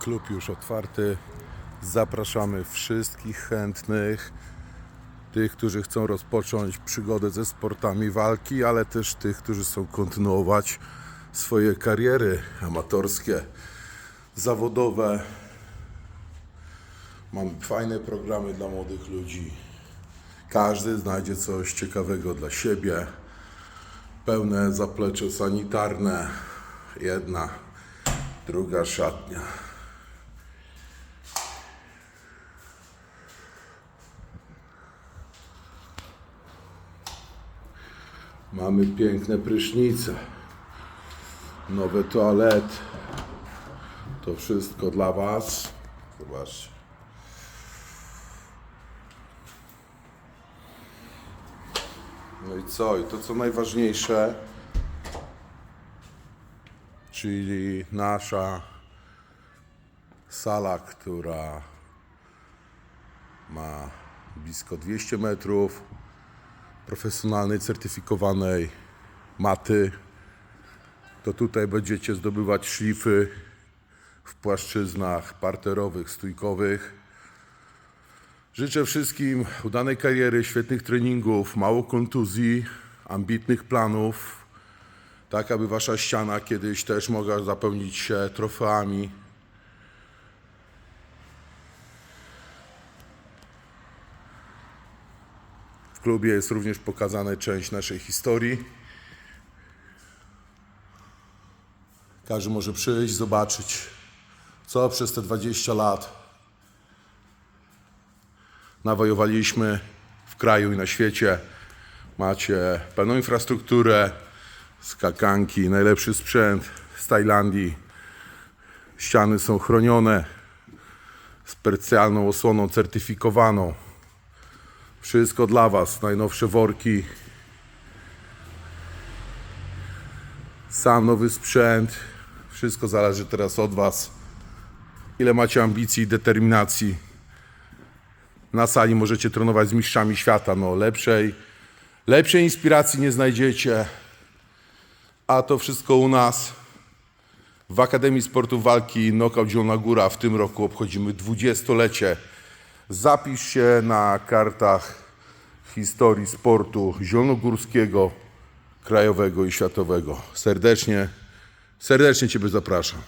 Klub już otwarty. Zapraszamy wszystkich chętnych, tych, którzy chcą rozpocząć przygodę ze sportami walki, ale też tych, którzy chcą kontynuować swoje kariery amatorskie, zawodowe. Mamy fajne programy dla młodych ludzi. Każdy znajdzie coś ciekawego dla siebie. Pełne zaplecze sanitarne. Jedna, druga szatnia. Mamy piękne prysznice, nowe toalety. To wszystko dla Was. Zobaczcie. No i co? I to co najważniejsze, czyli nasza sala, która ma blisko 200 metrów profesjonalnej, certyfikowanej maty. To tutaj będziecie zdobywać szlify w płaszczyznach parterowych, stójkowych. Życzę wszystkim udanej kariery, świetnych treningów, mało kontuzji, ambitnych planów, tak aby wasza ściana kiedyś też mogła zapełnić się trofeami. W klubie jest również pokazana część naszej historii. Każdy może przyjść, zobaczyć, co przez te 20 lat nawojowaliśmy w kraju i na świecie. Macie pełną infrastrukturę, skakanki, najlepszy sprzęt z Tajlandii. Ściany są chronione specjalną osłoną certyfikowaną. Wszystko dla Was, najnowsze worki. Sam nowy sprzęt. Wszystko zależy teraz od Was. Ile macie ambicji i determinacji. Na sali możecie trenować z mistrzami świata. No, lepszej, lepszej inspiracji nie znajdziecie. A to wszystko u nas w Akademii Sportu Walki Knockout Zielona Góra. W tym roku obchodzimy dwudziestolecie. Zapisz się na kartach historii sportu zielonogórskiego, krajowego i światowego. Serdecznie, serdecznie Ciebie zapraszam.